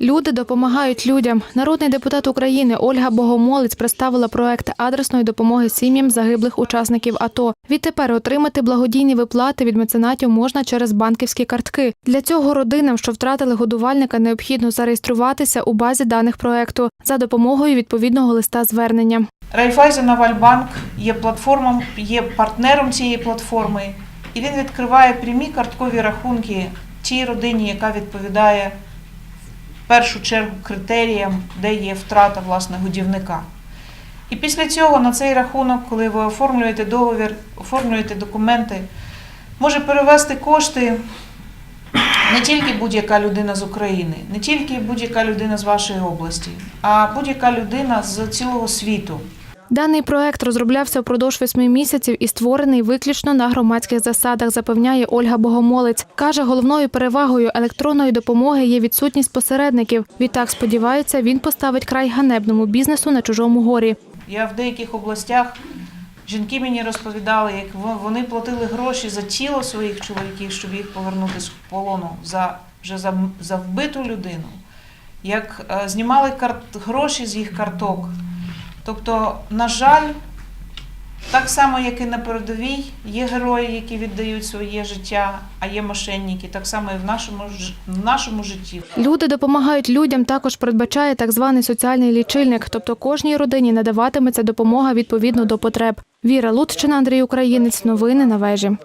Люди допомагають людям. Народний депутат України Ольга Богомолець представила проект адресної допомоги сім'ям загиблих учасників АТО. Відтепер отримати благодійні виплати від меценатів можна через банківські картки. Для цього родинам, що втратили годувальника, необхідно зареєструватися у базі даних проекту за допомогою відповідного листа звернення. Райфайзен Авальбанк є платформом, є партнером цієї платформи, і він відкриває прямі карткові рахунки тій родині, яка відповідає першу чергу критеріям, де є втрата власне годівника. І після цього на цей рахунок, коли ви оформлюєте договір, оформлюєте документи, може перевести кошти не тільки будь-яка людина з України, не тільки будь-яка людина з вашої області, а будь-яка людина з цілого світу. Даний проект розроблявся впродовж восьми місяців і створений виключно на громадських засадах, запевняє Ольга Богомолець. Каже, головною перевагою електронної допомоги є відсутність посередників. Відтак сподівається, він поставить край ганебному бізнесу на чужому горі. Я в деяких областях жінки мені розповідали, як вони платили гроші за тіло своїх чоловіків, щоб їх повернути з полону за вже за, за вбиту людину, як е, знімали карт, гроші з їх карток. Тобто, на жаль, так само, як і на передовій, є герої, які віддають своє життя, а є мошенники, так само і в нашому, в нашому житті. Люди допомагають людям. Також передбачає так званий соціальний лічильник, тобто кожній родині надаватиметься допомога відповідно до потреб. Віра Лутчина, Андрій Українець. Новини на вежі.